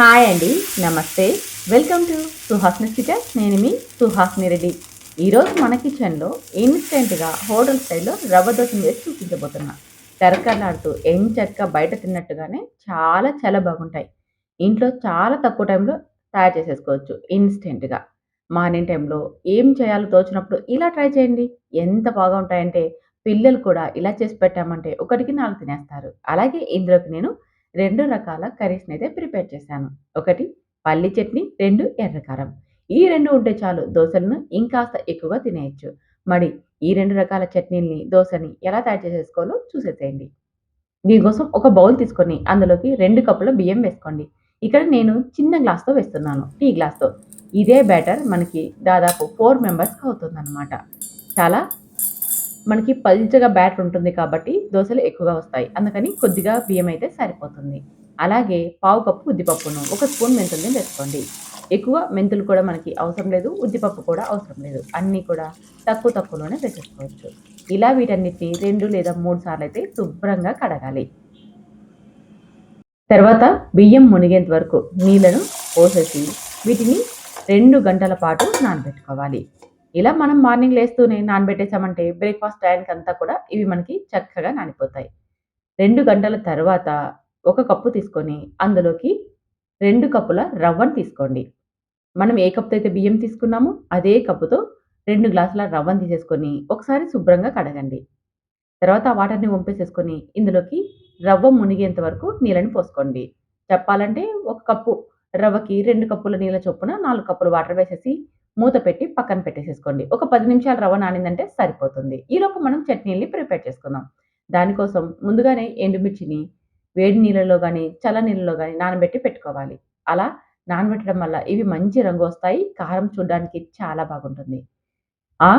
Hi అండి నమస్తే. Welcome to Suhasini kitchen. నేను మీ సుహాస్ని రెడ్డి. ఈరోజు మన కిచెన్లో ఇన్స్టెంట్గా హోటల్ స్టైల్లో రవ్వ దోశను వేసి చూపించబోతున్నా. కరకరలాడుతూ ఎంచక్క బయట తిన్నట్టుగానే చాలా చాలా బాగుంటాయి. ఇంట్లో చాలా తక్కువ టైంలో తయారు చేసేసుకోవచ్చు ఇన్స్టెంట్గా. మార్నింగ్ టైంలో ఏం చేయాలో తోచినప్పుడు ఇలా ట్రై చేయండి. ఎంత బాగా ఉంటాయంటే పిల్లలు కూడా ఇలా చేసి పెట్టామంటే ఒకటికి నాలుగు తినేస్తారు. అలాగే ఇందులోకి నేను రెండు రకాల కర్రీస్ని అయితే ప్రిపేర్ చేశాను. ఒకటి పల్లి చట్నీ రెండు ఎర్రకారం ఈ రెండు ఉంటే చాలు దోశలను ఇంకాస్త ఎక్కువగా తినేయచ్చు. మరి ఈ రెండు రకాల చట్నీల్ని దోశని ఎలా తయారు చేసేసుకోవాలో చూసేసేయండి. దీనికోసం ఒక బౌల్ తీసుకొని అందులోకి రెండు కప్పుల బియ్యం వేసుకోండి. ఇక్కడ నేను చిన్న గ్లాస్తో వేస్తున్నాను. టీ గ్లాస్తో. ఇదే బ్యాటర్ మనకి దాదాపు ఫోర్ మెంబర్స్కి అవుతుందన్నమాట. చాలా మనకి పల్చగా బ్యాటర్ ఉంటుంది కాబట్టి దోశలు ఎక్కువగా వస్తాయి. అందుకని కొద్దిగా బియ్యం అయితే సరిపోతుంది. అలాగే పావు కప్పు ఉద్దిపప్పును ఒక స్పూన్ మెంతుల్ని వేసుకోండి. ఎక్కువ మెంతులు కూడా మనకి అవసరం లేదు. ఉద్దిపప్పు కూడా అవసరం లేదు. అన్నీ కూడా తక్కువ తక్కువలోనే వేసేసుకోవచ్చు ఇలా వీటన్నిటిని రెండు లేదా మూడు సార్లు అయితే శుభ్రంగా కడగాలి. తర్వాత బియ్యం మునిగేంత వరకు నీళ్ళను పోసేసి వీటిని రెండు గంటల పాటు నానబెట్టుకోవాలి. ఇలా మనం మార్నింగ్ లేస్తూనే నానబెట్టేసామంటే బ్రేక్ఫాస్ట్ టైంకి అంతా కూడా ఇవి మనకి చక్కగా నానిపోతాయి. రెండు గంటల తర్వాత ఒక కప్పు తీసుకొని అందులోకి రెండు కప్పుల రవ్వను తీసుకోండి. మనం ఏ కప్పుతో అయితే బియ్యం తీసుకున్నామో అదే కప్పుతో రెండు గ్లాసుల రవ్వను తీసేసుకొని ఒకసారి శుభ్రంగా కడగండి. తర్వాత ఆ వాటర్ని వంపేసేసుకొని ఇందులోకి రవ్వ మునిగేంత వరకు నీళ్ళని పోసుకోండి. చెప్పాలంటే ఒక కప్పు రవ్వకి రెండు కప్పుల నీళ్ళ చొప్పున నాలుగు కప్పులు వాటర్ వేసేసి మూత పెట్టి పక్కన పెట్టేసేసుకోండి. ఒక పది నిమిషాలు రవ్వ నానిందంటే సరిపోతుంది. ఈలోపు మనం చట్నీని ప్రిపేర్ చేసుకుందాం. దానికోసం ముందుగానే ఎండుమిర్చిని వేడి నీళ్ళలో కానీ చల్ల నీళ్ళలో కానీ నానబెట్టి పెట్టుకోవాలి. అలా నానబెట్టడం వల్ల ఇవి మంచి రంగు వస్తాయి. కారం చూడడానికి చాలా బాగుంటుంది. ఆ!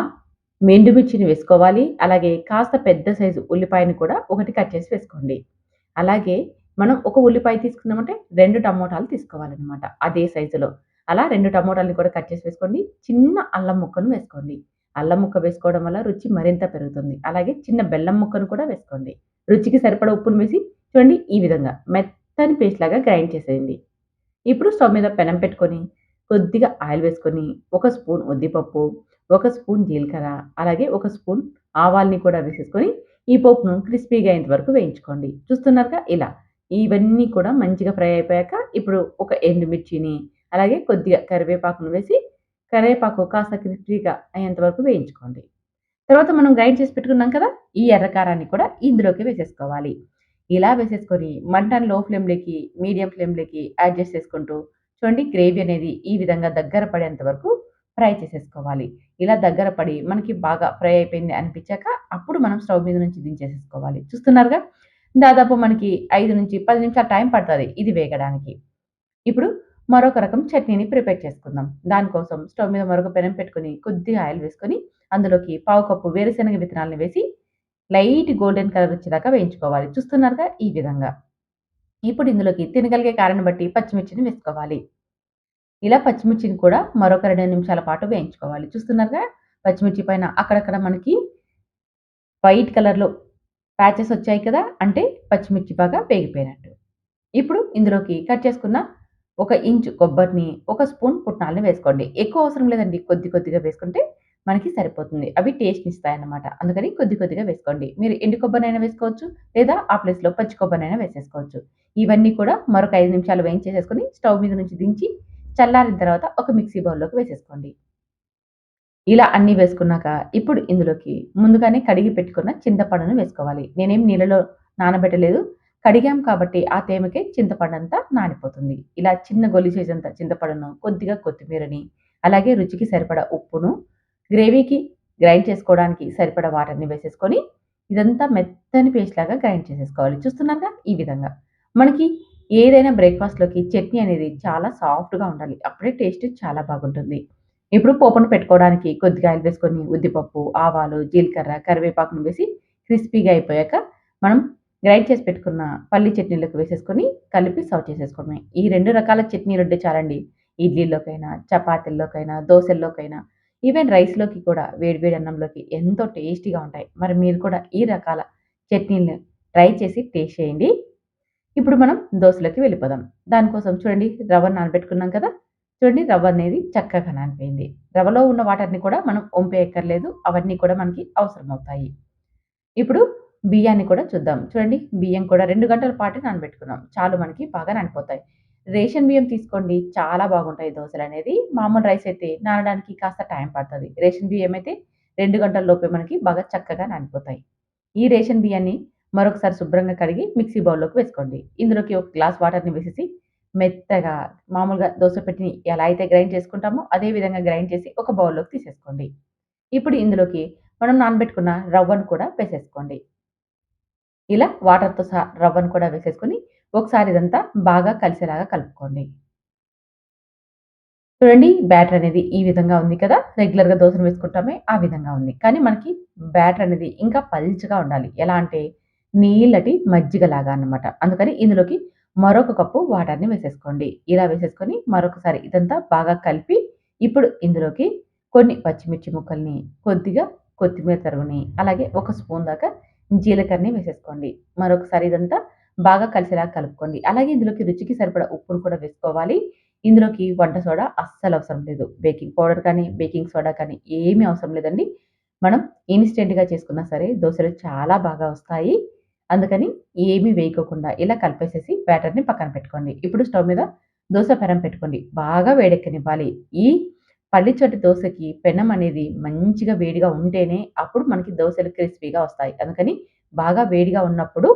ఎండుమిర్చిని వేసుకోవాలి. అలాగే కాస్త పెద్ద సైజు ఉల్లిపాయని కూడా ఒకటి కట్ చేసి వేసుకోండి. అలాగే మనం ఒక ఉల్లిపాయ తీసుకున్నామంటే రెండు టమోటాలు తీసుకోవాలన్నమాట. అదే సైజులో. అలా రెండు టమోటాలని కూడా కట్ చేసి వేసుకోండి. చిన్న అల్లం ముక్కను వేసుకోండి. అల్లం ముక్క వేసుకోవడం వల్ల రుచి మరింత పెరుగుతుంది. అలాగే చిన్న బెల్లం ముక్కను కూడా వేసుకోండి. రుచికి సరిపడ ఉప్పును వేసి చూడండి ఈ విధంగా మెత్తని పేస్ట్ లాగా గ్రైండ్ చేసేయండి. ఇప్పుడు స్టవ్ మీద పెనం పెట్టుకొని కొద్దిగా ఆయిల్ వేసుకొని ఒక స్పూన్ ఉద్దిపప్పు ఒక స్పూన్ జీలకర్ర అలాగే ఒక స్పూన్ ఆవాల్ని కూడా వేసేసుకొని ఈ పప్పును క్రిస్పీగా అయ్యేంత వరకు వేయించుకోండి. చూస్తున్నారుగా ఇలా. ఇవన్నీ కూడా మంచిగా ఫ్రై అయిపోయాక ఇప్పుడు ఒక ఎండుమిర్చిని అలాగే కొద్దిగా కరివేపాకును వేసి కరివేపాకు కాస్త క్రిస్పీగా అయ్యేంత వరకు వేయించుకోండి. తర్వాత మనం గ్రైండ్ చేసి పెట్టుకున్నాం కదా ఈ ఎర్రకారాన్ని కూడా ఇందులోకి వేసేసుకోవాలి. ఇలా వేసేసుకొని మంటను లో ఫ్లేమ్లోకి మీడియం ఫ్లేమ్లోకి యాడ్ చేసుకుంటూ చూడండి గ్రేవీ అనేది ఈ విధంగా దగ్గర పడేంత వరకు ఫ్రై చేసేసుకోవాలి. ఇలా దగ్గర పడి మనకి బాగా ఫ్రై అయిపోయింది అనిపించాక అప్పుడు మనం స్టవ్ మీద నుంచి దించేసేసుకోవాలి. చూస్తున్నారుగా? దాదాపు మనకి ఐదు నుంచి పది నిమిషాలు టైం పడుతుంది ఇది వేగడానికి. ఇప్పుడు మరొక రకం చట్నీని ప్రిపేర్ చేసుకుందాం. దానికోసం స్టవ్ మీద మరొక పెనం పెట్టుకొని కొద్దిగా ఆయిల్ వేసుకొని అందులోకి పావు కప్పు వేరుశెనగ విత్తనాలను వేసి లైట్ గోల్డెన్ కలర్ వచ్చేదాకా వేయించుకోవాలి. చూస్తున్నారుగా ఈ విధంగా. ఇప్పుడు ఇందులోకి తినగలిగే కారణం బట్టి పచ్చిమిర్చిని వేసుకోవాలి. ఇలా పచ్చిమిర్చిని కూడా మరొక రెండు నిమిషాల పాటు వేయించుకోవాలి. చూస్తున్నారుగా? పచ్చిమిర్చి పైన అక్కడక్కడ మనకి వైట్ కలర్లో ప్యాచెస్ వచ్చాయి కదా? అంటే పచ్చిమిర్చి బాగా వేగిపోయినట్టు ఇప్పుడు ఇందులోకి కట్ చేసుకున్న ఒక ఇంచు కొబ్బరిని ఒక స్పూన్ పుట్నాలని వేసుకోండి. ఎక్కువ అవసరం లేదండి. కొద్ది కొద్దిగా వేసుకుంటే మనకి సరిపోతుంది. అవి టేస్ట్ని ఇస్తాయన్నమాట. అందుకని కొద్ది కొద్దిగా వేసుకోండి. మీరు ఎండు కొబ్బరినైనా వేసుకోవచ్చు లేదా ఆ ప్లేస్లో పచ్చి కొబ్బరినైనా వేసేసుకోవచ్చు. ఇవన్నీ కూడా మరొక ఐదు నిమిషాలు వేయించేసేసుకొని స్టవ్ మీద నుంచి దించి చల్లారిన తర్వాత ఒక మిక్సీ బౌల్లోకి వేసేసుకోండి. ఇలా అన్నీ వేసుకున్నాక ఇప్పుడు ఇందులోకి ముందుగానే కడిగి పెట్టుకున్న చింతపండును వేసుకోవాలి. నేనేం నీళ్ళలో నానబెట్టలేదు. కడిగాం కాబట్టి ఆ తేమకే చింతపండు అంతా నానిపోతుంది. ఇలా చిన్న గొలి చేసేంత చింతపండును కొద్దిగా కొత్తిమీరని అలాగే రుచికి సరిపడా ఉప్పును గ్రేవీకి గ్రైండ్ చేసుకోవడానికి సరిపడా వాటర్ని వేసేసుకొని ఇదంతా మెత్తని పేస్ట్ లాగా గ్రైండ్ చేసేసుకోవాలి. చూస్తున్నారుగా ఈ విధంగా. మనకి ఏదైనా బ్రేక్ఫాస్ట్లోకి చట్నీ అనేది చాలా సాఫ్ట్గా ఉండాలి. అప్పుడే టేస్ట్ చాలా బాగుంటుంది. ఇప్పుడు పోపును పెట్టుకోవడానికి కొద్దిగా ఆయిల్ వేసుకొని ఉద్దిపప్పు ఆవాలు జీలకర్ర కరివేపాకును వేసి క్రిస్పీగా అయిపోయాక మనం గ్రైండ్ చేసి పెట్టుకున్న పల్లి చట్నీలోకి వేసేసుకొని కలిపి సర్వ్ చేసేసుకోవడమే. ఈ రెండు రకాల చట్నీలు ఉంటే చాలండి. ఇడ్లీలోకైనా చపాతీల్లోకైనా దోశల్లోకైనా ఈవెన్ రైస్లోకి కూడా వేడివేడి అన్నంలోకి ఎంతో టేస్టీగా ఉంటాయి. మరి మీరు కూడా ఈ రకాల చట్నీలను ట్రై చేసి టేస్ట్ చేయండి. ఇప్పుడు మనం దోశలోకి వెళ్ళిపోదాం. దానికోసం చూడండి రవ్వ నానబెట్టుకున్నాం కదా? చూడండి రవ్వ అనేది చక్కగా నానిపోయింది. రవ్వలో ఉన్న వాటర్ని కూడా మనం వంపేయక్కర్లేదు అవన్నీ కూడా మనకి అవసరం అవుతాయి ఇప్పుడు బియ్యాన్ని కూడా చూద్దాం. చూడండి బియ్యం కూడా రెండు గంటల పాటు నానబెట్టుకున్నాం. చాలు మనకి బాగా నానిపోతాయి. రేషన్ బియ్యం తీసుకోండి చాలా బాగుంటాయి దోశలు అనేది. మామూలు రైస్ అయితే నానడానికి కాస్త టైం పడుతుంది. రేషన్ బియ్యం అయితే రెండు గంటల లోపే మనకి బాగా చక్కగా నానిపోతాయి. ఈ రేషన్ బియ్యాన్ని మరొకసారి శుభ్రంగా కడిగి మిక్సీ బౌల్లోకి వేసుకోండి. ఇందులోకి ఒక గ్లాస్ వాటర్ని వేసేసి మెత్తగా మామూలుగా దోశ పెట్టిని ఎలా అయితే గ్రైండ్ చేసుకుంటామో అదే విధంగా గ్రైండ్ చేసి ఒక బౌల్లోకి తీసేసుకోండి. ఇప్పుడు ఇందులోకి మనం నానబెట్టుకున్న రవ్వను కూడా వేసేసుకోండి. ఇలా వాటర్తో సహా రవ్వను కూడా వేసేసుకొని ఒకసారి ఇదంతా బాగా కలిసేలాగా కలుపుకోండి. చూడండి బ్యాటర్ అనేది ఈ విధంగా ఉంది కదా? రెగ్యులర్గా దోశను వేసుకుంటామే ఆ విధంగా ఉంది. కానీ మనకి బ్యాటర్ అనేది ఇంకా పల్చగా ఉండాలి. ఎలా అంటే నీళ్ళటి మజ్జిగలాగా అన్నమాట. అందుకని ఇందులోకి మరొక కప్పు వాటర్ని వేసేసుకోండి. ఇలా వేసేసుకొని మరొకసారి ఇదంతా బాగా కలిపి ఇప్పుడు ఇందులోకి కొన్ని పచ్చిమిర్చి ముక్కల్ని కొద్దిగా కొత్తిమీర తరుగుని అలాగే ఒక స్పూన్ దాకా జీలకర్రని వేసేసుకోండి. మరొకసారి ఇదంతా బాగా కలిసేలా కలుపుకోండి. అలాగే ఇందులోకి రుచికి సరిపడా ఉప్పును కూడా వేసుకోవాలి. ఇందులోకి వంట సోడా అస్సలు అవసరం లేదు. బేకింగ్ పౌడర్ కానీ బేకింగ్ సోడా కానీ ఏమీ అవసరం లేదండి. మనం ఇన్స్టెంట్గా చేసుకున్నా సరే దోశలు చాలా బాగా వస్తాయి. అందుకని ఏమీ వేయకోకుండా ఇలా కలిపేసేసి బ్యాటర్ని పక్కన పెట్టుకోండి. ఇప్పుడు స్టవ్ మీద దోశ పెరం పెట్టుకోండి. బాగా వేడెక్కనివ్వాలి. ఈ పల్లి దోశకి పెనం అనేది మంచిగా వేడిగా ఉంటేనే అప్పుడు మనకి దోశలు క్రిస్పీగా వస్తాయి. అందుకని బాగా వేడిగా ఉన్నప్పుడు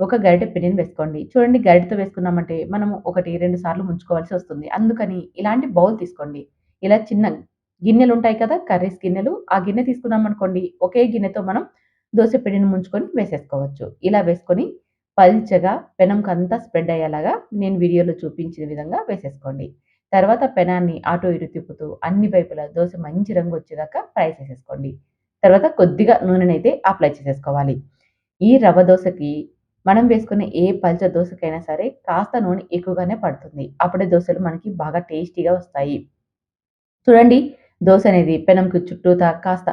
ఒక గరిటె పిండిని వేసుకోండి. చూడండి గరిటెతో వేసుకున్నామంటే మనము ఒకటి రెండు సార్లు ముంచుకోవాల్సి వస్తుంది. అందుకని ఇలాంటి బౌల్ తీసుకోండి. ఇలా చిన్న గిన్నెలు ఉంటాయి కదా కర్రీస్ గిన్నెలు ఆ గిన్నె తీసుకున్నాం అనుకోండి ఒకే గిన్నెతో మనం దోశ పిండిని ముంచుకొని వేసేసుకోవచ్చు. ఇలా వేసుకొని పల్చగా పెనంకంతా స్ప్రెడ్ అయ్యేలాగా నేను వీడియోలో చూపించిన విధంగా వేసేసుకోండి. తర్వాత పెనాన్ని ఆటో ఇటు తిప్పుతూ అన్ని వైపులా దోశ మంచి రంగు వచ్చేదాకా ఫ్రై చేసేసుకోండి. తర్వాత కొద్దిగా నూనెనైతే అప్లై చేసేసుకోవాలి. ఈ రవ్వ దోశకి మనం వేసుకునే ఏ పల్చ దోశకైనా సరే కాస్త నూనె ఎక్కువగానే పడుతుంది. అప్పుడే దోశలు మనకి బాగా టేస్టీగా వస్తాయి. చూడండి దోశ అనేది పెనంకి చుట్టూతా కాస్త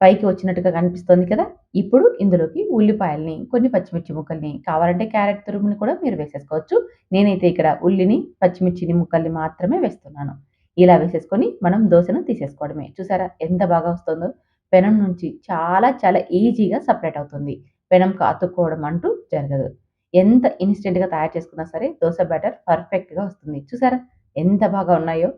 పైకి వచ్చినట్టుగా కనిపిస్తుంది కదా? ఇప్పుడు ఇందులోకి ఉల్లిపాయల్ని కొన్ని పచ్చిమిర్చి ముక్కల్ని కావాలంటే క్యారెట్ తురుముని కూడా మీరు వేసేసుకోవచ్చు. నేనైతే ఇక్కడ ఉల్లిని పచ్చిమిర్చిని ముక్కల్ని మాత్రమే వేస్తున్నాను. ఇలా వేసేసుకొని మనం దోశను తీసేసుకోవడమే. చూసారా ఎంత బాగా వస్తుందో? పెనం నుంచి చాలా చాలా ఈజీగా సపరేట్ అవుతుంది. పెనంకు అతుక్కోవడం అంటూ జరగదు. ఎంత ఇన్స్టెంట్గా తయారు చేసుకున్నా సరే దోశ బ్యాటర్ పర్ఫెక్ట్గా వస్తుంది. చూసారా ఎంత బాగా ఉన్నాయో?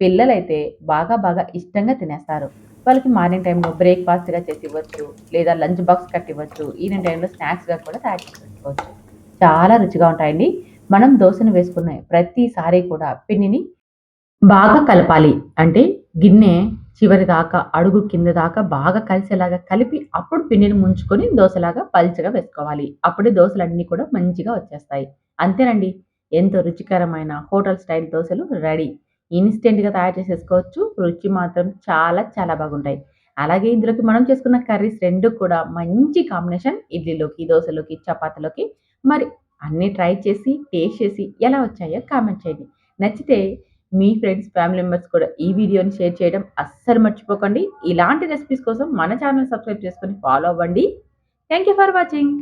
పిల్లలైతే బాగా బాగా ఇష్టంగా తినేస్తారు. వాళ్ళకి మార్నింగ్ టైంలో బ్రేక్ఫాస్ట్గా చేసి ఇవ్వచ్చు లేదా లంచ్ బాక్స్ కట్టి ఇవ్వచ్చు ఈవినింగ్ టైంలో స్నాక్స్గా కూడా తయారు చేసి పెట్టుకోవచ్చు చాలా రుచిగా ఉంటాయండి. మనం దోశను వేసుకున్న ప్రతిసారి కూడా పిండిని బాగా కలపాలి. అంటే గిన్నె చివరి దాకా అడుగు కింద దాకా బాగా కలిసేలాగా కలిపి అప్పుడు పిండిని ముంచుకొని దోశలాగా పల్చగా వేసుకోవాలి. అప్పుడే దోశలన్నీ కూడా మంచిగా వచ్చేస్తాయి. అంతేనండి. ఎంతో రుచికరమైన హోటల్ స్టైల్ దోశలు రెడీ. ఇన్స్టెంట్గా తయారు చేసేసుకోవచ్చు. రుచి మాత్రం చాలా చాలా బాగుంటాయి. అలాగే ఇందులోకి మనం చేసుకున్న కర్రీస్ రెండు కూడా మంచి కాంబినేషన్ ఇడ్లీలోకి దోశలోకి చపాతీలోకి. మరి అన్నీ ట్రై చేసి టేస్ట్ చేసి ఎలా వచ్చాయో కామెంట్ చేయండి. నచ్చితే మీ ఫ్రెండ్స్ ఫ్యామిలీ మెంబర్స్ కూడా ఈ వీడియోని షేర్ చేయడం అస్సలు మర్చిపోకండి. ఇలాంటి రెసిపీస్ కోసం మన ఛానల్ సబ్స్క్రైబ్ చేసుకొని ఫాలో అవ్వండి. Thank you for watching.